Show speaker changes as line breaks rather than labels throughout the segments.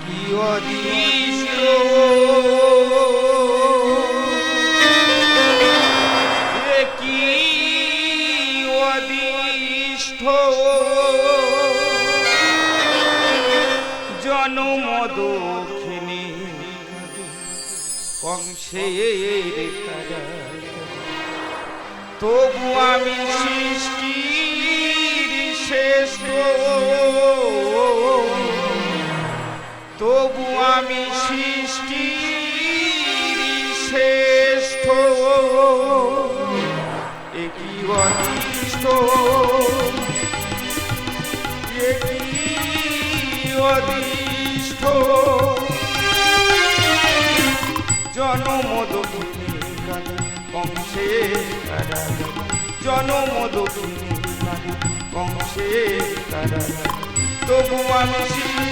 কি অদৃষ্ট কি অদৃষ্ট। তবু আমি সৃষ্টির শ্রেষ্ঠ তবু আমি সৃষ্টি শ্রেষ্ঠ। একই অদৃষ্ট? একই অদৃষ্ট? কালী কংসে কারাগারে। জনমদকিনী কংসে তবু আমি সৃষ্টির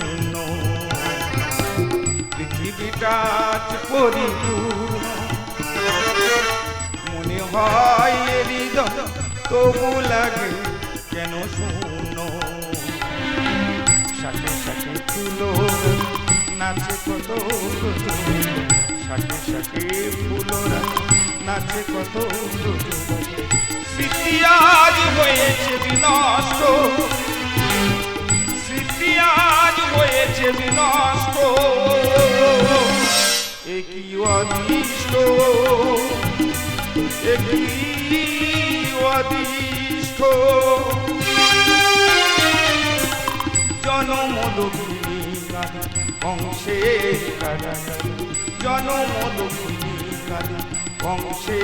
আজ পরিপূর্ণ মনে হয় হৃদয় তবু লাগে কেন শূন্য। সাথে সাথে ফুলো নাচে কত সাথে সাথে ফুলোরা নাচে কত স্মৃতি আজ হয়েছে বিনষ্ট। স্মৃতি আজ হয়েছে বিনষ্ট। অদৃষ্ট। একই অদৃষ্ট। জনমদকিনী কালী কংসে কারাগারে জনমদকিনী কালী কংসে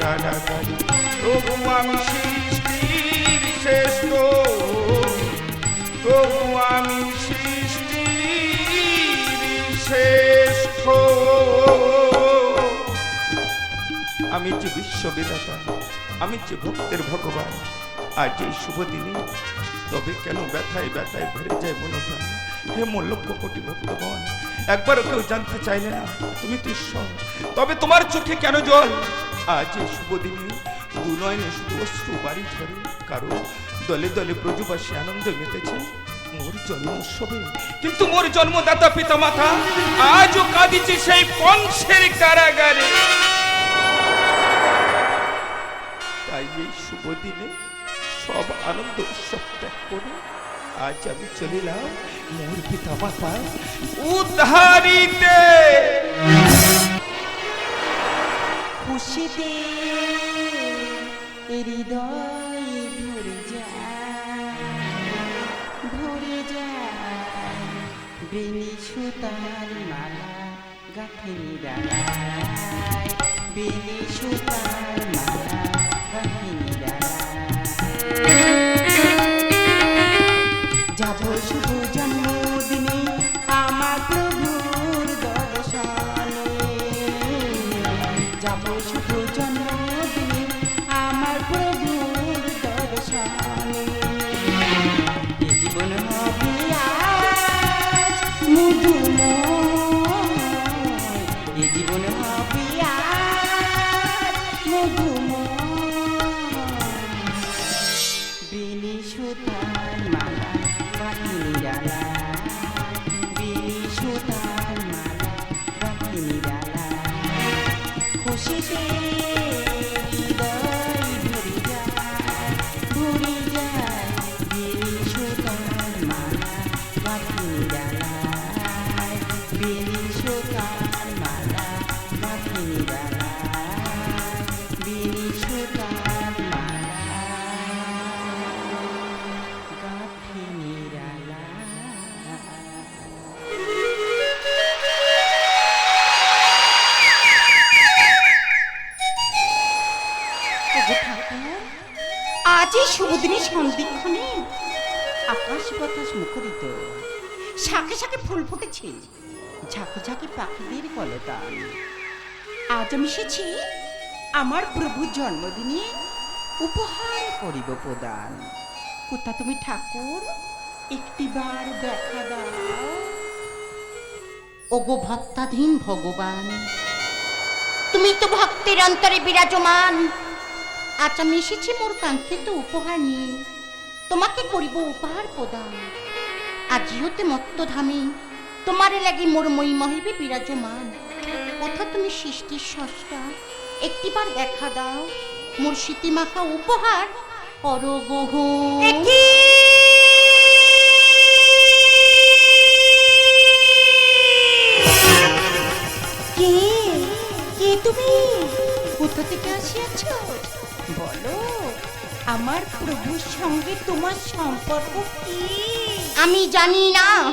কারাগারে তবু আমি আমি যে বিশ্ববিদাতা আমি যে ভক্তের ভগবান, আজ এই শুভ দিনে তবে কেন ব্যথায় ব্যথায় ভরে যায় মনোপ্রাণ হে মোর লক্ষ কোটি ভক্তগণ, একবারও কেউ জানতে চাইলে না, তুমি তো ঈশ্বর, তবে তোমার চোখে কেন জল? আজ এই শুভ দিনে দু নয়নে শুধু অশ্রু বাড়ি ধরে, কারণ দলে দলে ব্রজবাসী আনন্দ মেতেছে মোর জন্ম উৎসবে। কিন্তু মোর জন্মদাতা পিতা মাতা আজও কাঁদিছে সেই কংসের কারাগারে। এই শুভ দিনে সব আনন্দ উৎসব ত্যাগ করে আজ আমি চলিলাম মোর পিতা মাতা উদ্ধারিতে।
খুশিতে হৃদয় সুতার মালা গাঁথিনি সুতার মালা যাব ফুল আজ আমি এসেছি আমার প্রভুর জন্মদিনে উপহার করিব প্রদান। কোথা তুমি ঠাকুর একটিবার দেখা দাও।
ওগো ভক্তাধীন ভগবান। তুমি তো ভক্তের অন্তরে বিরাজমান। আজ আমি এসেছি মোর কাঙ্ক্ষিত উপহার নিয়ে। তোমাকে করিব উপহার প্রদান। আজ ইহতে মত্তধামে তোমারে লাগি মোর মই মহিবে বিরাজমান। কোথা তুমি সৃষ্টির সষ্টা একটিবার দেখা দাও মোর স্মৃতিমাখা উপহার করগহ
কে? কে তুমি? কোথা থেকে আসিয়াছ? বলো আমার প্রভুর সঙ্গে তোমার সম্পর্ক কি?
আমি জানি না।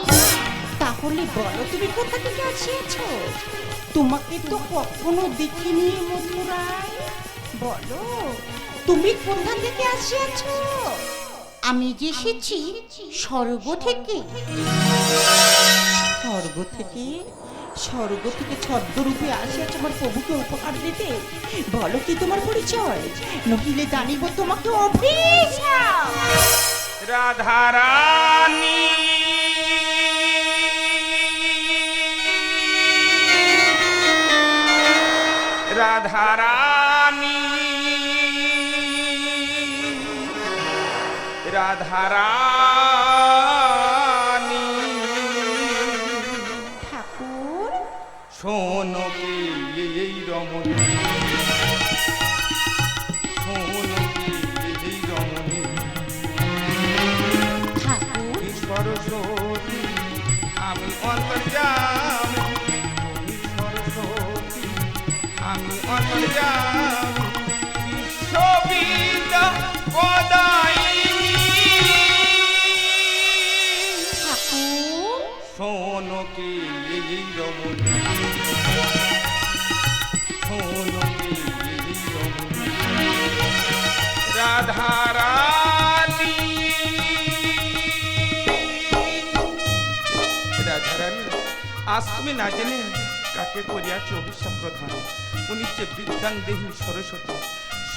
তাহলে বলো তুমি কোথা থেকে আসিয়াছ? তোমাকে তো কখনো দেখিনি মথুরায়। বলো তুমি কোথা থেকে আসিয়াছ?
আমি যে এসেছি স্বর্গ থেকে।
স্বর্গ থেকে স্বর্গ থেকে ছদ্মরূপে আসিয়াছ আমার প্রভুকে উপহার দিতে? বলো কি তোমার পরিচয়? নহিলে জানিব তোমাকে
রাধারানী। রাধারানী। রাধারানী। আমি অন্তর্যামী আমি অন্তর্যামী আজ তুমি না জেনে কাকে করিয়াছ অভিশাপ প্রধান? উনি যে বিদ্যাং দেহী সরস্বতী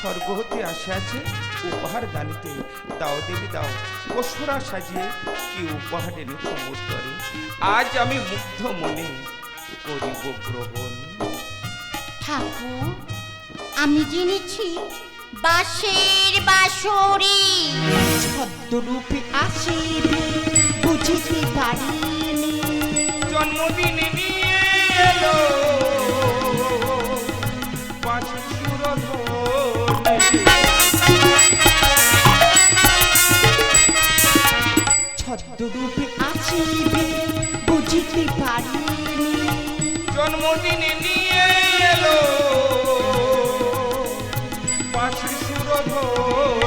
স্বর্গ হতে আসে আছে উপহার দানিতে। দাও দেবী দাও। পশুরা সাজিয়ে কি উপহার এনে সমুদ্রে? আজ আমি মুগ্ধ মনে করিব গ্রহণ।
ঠাকুর আমি জেনেছি বাঁশের বাঁশরি।
ছদ্মরূপে আসিবে বুঝিতে পারিনি
জন্মদিনে নিয়ে এলো।
ছদ্মরূপে আসিবে বুঝিতে পারিনি।
জন্মদিনে নিয়ে এলো। পাখির সুরধনে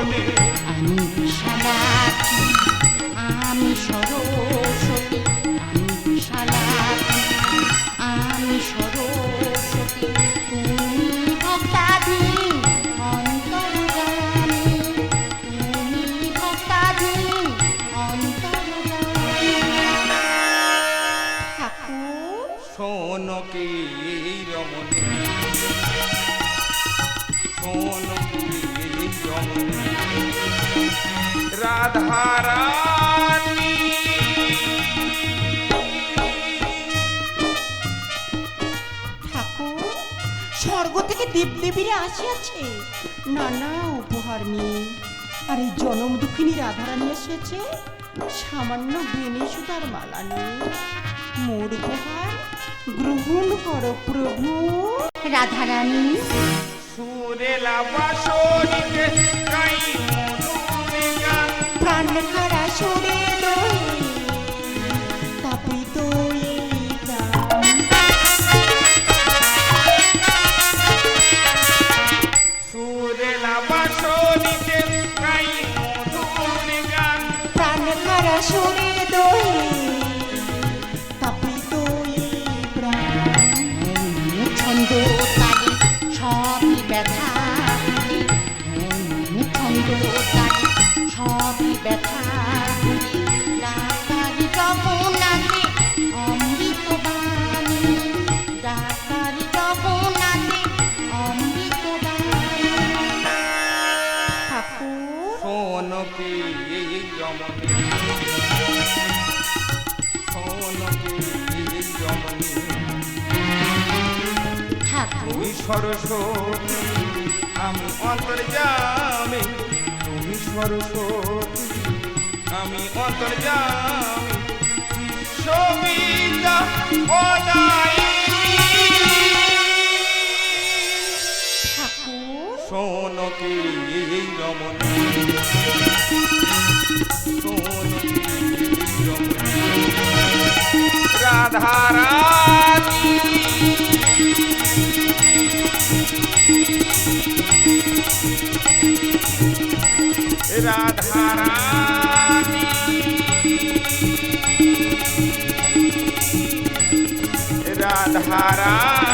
ঠাকুর
শোনো কি এই রমণী রমণী? রাধারানী।
ঠাকুর, স্বর্গ থেকে দেবদেবীরা আসিয়াছে। নানা উপহার নিয়ে। আর এই জনম দুঃখিনী রাধারানী এসেছে। সামান্য বেনি সুতার মালা নিয়ে। মোর উপহার গ্রহণ করো প্রভু।
রাধারানী।
সুরেলা বাসরিতে গাই
প্রাণ খারা সরে
সোনকে এই রমণী সোনকে এই রমণী তুমি সরস্বতী আমি অন্তর্যামী। তুমি সরস্বতী আমি অন্তর্যামী। বিশ্ববিদ্যা সোনকে এই রমণী রাধারানী রাধারানী রাধারানী